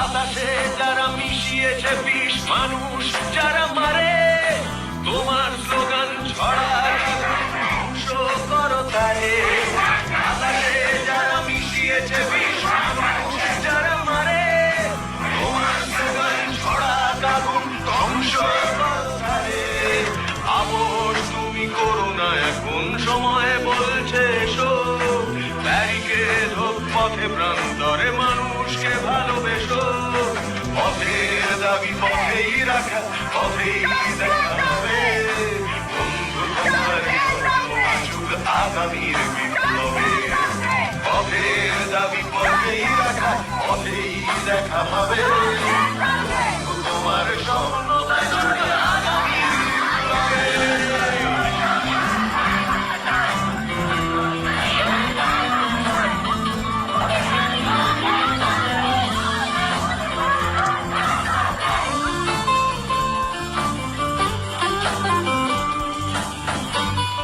বাতাসে যারা মিশিয়েছে বিষ, মানুষ যারা মারে, তোমার স্লোগান করো তারে। বাতাসে যারা মিশিয়েছে বিষ, মানুষ যারা মারে, তোমার স্লোগান ছড়া ধ্বংস আবর তুমি করো না এখন, সময় বলছে এসো। পথে প্রান্তরে মানুষকে দাবি পথেই রাখা, পথেই দেখা হবে বন্ধু তোমার যুগ আগামীর বিপ্লবে। পথের দাবি পথেই রাখা, পথেই দেখা হবে।